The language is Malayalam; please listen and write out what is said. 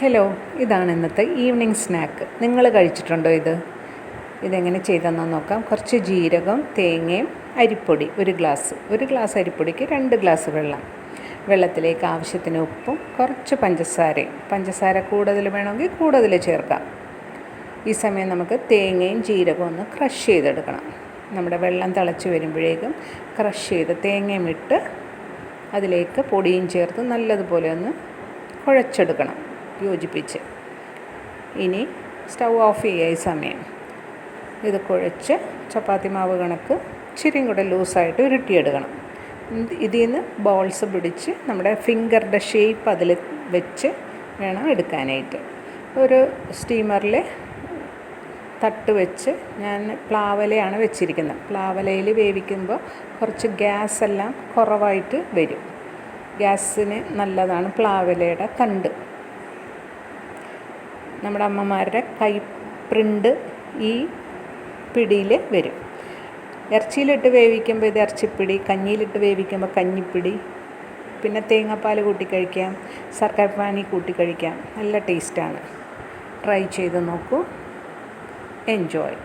ഹലോ ഇതാണ് ഇന്നത്തെ ഈവനിങ് സ്നാക്ക് നിങ്ങൾ കഴിച്ചിട്ടുണ്ടോ ഇത്? ഇതെങ്ങനെ ചെയ്തെന്ന് നോക്കാം. കുറച്ച് ജീരകം തേങ്ങയും അരിപ്പൊടി ഒരു ഗ്ലാസ് ഒരു ഗ്ലാസ് അരിപ്പൊടിക്ക് രണ്ട് ഗ്ലാസ് വെള്ളം. വെള്ളത്തിലേക്ക് ആവശ്യത്തിന് ഉപ്പും കുറച്ച് പഞ്ചസാരയും. പഞ്ചസാര കൂടുതൽ വേണമെങ്കിൽ കൂടുതൽ ചേർക്കാം. ഈ സമയം നമുക്ക് തേങ്ങയും ജീരകവും ഒന്ന് ക്രഷ് ചെയ്തെടുക്കണം. നമ്മുടെ വെള്ളം തിളച്ച് വരുമ്പോഴേക്കും ക്രഷ് ചെയ്ത് തേങ്ങയും ഇട്ട് അതിലേക്ക് പൊടിയും ചേർത്ത് നല്ലതുപോലെ ഒന്ന് കുഴച്ചെടുക്കണം. യോജിപ്പിച്ച്. ഇനി സ്റ്റൗ ഓഫ് ചെയ്യുക ഈ സമയം. ഇത് കുഴച്ച് ചപ്പാത്തി മാവ് കണക്ക് ഇച്ചിരിയും കൂടെ ലൂസായിട്ട് ഉരുട്ടിയെടുക്കണം. ഇത് ഇതിൽ നിന്ന് ബോൾസ് പിടിച്ച് നമ്മുടെ ഫിംഗറുടെ ഷേപ്പ് അതിൽ വെച്ച് വേണം എടുക്കാനായിട്ട്. ഒരു സ്റ്റീമറിൽ തട്ട് വെച്ച് ഞാൻ പ്ലാവലയാണ് വെച്ചിരിക്കുന്നത്. പ്ലാവലയിൽ വേവിക്കുമ്പോൾ കുറച്ച് ഗ്യാസ് എല്ലാം കുറവായിട്ട് വരും. ഗ്യാസിന് നല്ലതാണ് പ്ലാവലയുടെ തണ്ട് നമ്മുടെ അമ്മമാരുടെ കൈ പ്രിന്റ് ഈ പിടിയിൽ വരും. ഇറച്ചിയിലിട്ട് വേവിക്കുമ്പോൾ ഇത് ഇറച്ചിപ്പിടി കഞ്ഞിയിലിട്ട് വേവിക്കുമ്പോൾ കഞ്ഞിപ്പിടി പിന്നെ തേങ്ങാപ്പാൽ കൂട്ടി കഴിക്കാം സർക്കാർ പാനി കഴിക്കാം. നല്ല ടേസ്റ്റാണ്. ട്രൈ ചെയ്ത് നോക്കൂ. എൻജോയ്.